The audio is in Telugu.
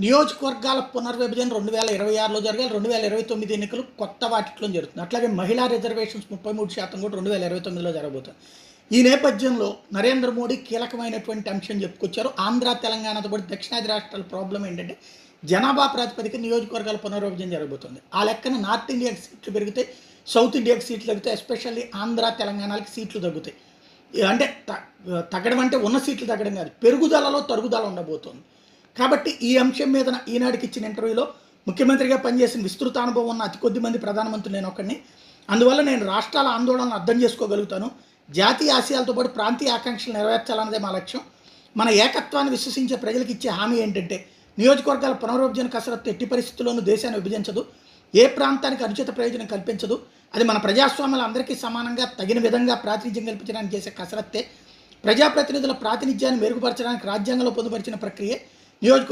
నియోజకవర్గాల పునర్విభజన రెండు వేల ఇరవై ఆరులో జరగాలి. రెండు వేల ఇరవై తొమ్మిది ఎన్నికలు కొత్త వాటిలో జరుగుతుంది. అట్లాగే మహిళా రిజర్వేషన్స్ ముప్పై మూడు శాతం కూడా రెండు వేల ఇరవై తొమ్మిదిలో జరగబోతుంది. ఈ నేపథ్యంలో నరేంద్ర మోడీ కీలకమైనటువంటి అంశం చెప్పుకొచ్చారు. ఆంధ్ర తెలంగాణతో పాటు దక్షిణాది రాష్ట్రాల ప్రాబ్లం ఏంటంటే జనాభా ప్రాతిపదిక నియోజకవర్గాల పునర్విభజన జరగబోతుంది. ఆ లెక్కన నార్త్ ఇండియాకి సీట్లు పెరిగితే సౌత్ ఇండియాకి సీట్లు తగ్గితే ఎస్పెషల్లీ ఆంధ్ర తెలంగాణకి సీట్లు తగ్గుతాయి. అంటే త- తగ్గడం అంటే ఉన్న సీట్లు తగ్గడం కాదు. పెరుగుదలలో తరుగుదల ఉండబోతోంది. కాబట్టి ఈ అంశం మీద ఈనాడికి ఈనాటికి ఇచ్చిన ఇంటర్వ్యూలో ముఖ్యమంత్రిగా పనిచేసిన విస్తృత అనుభవం ఉన్న అతి కొద్ది మంది ప్రధానమంత్రులు నేను ఒకడిని అందువల్ల నేను రాష్ట్రాల ఆందోళనను అర్థం చేసుకోగలుగుతాను. జాతీయ ఆశయాలతో పాటు ప్రాంతీయ ఆకాంక్షలు నెరవేర్చాలన్నదే మా లక్ష్యం. మన ఏకత్వాన్ని విశ్వసించే ప్రజలకు ఇచ్చే హామీ ఏంటంటే నియోజకవర్గాల పునర్విభజన కసరత్తు ఎట్టి పరిస్థితుల్లోనూ దేశాన్ని విభజించదు. ఏ ప్రాంతానికి అనుచిత ప్రయోజనం కల్పించదు. అది మన ప్రజాస్వామ్యాలు అందరికీ సమానంగా తగిన విధంగా ప్రాతినిధ్యం కల్పించడానికి చేసే కసరత్తే. ప్రజాప్రతినిధుల ప్రాతినిధ్యాన్ని మెరుగుపరచడానికి రాజ్యాంగంలో పొందుపరిచిన ప్రక్రియ. E onde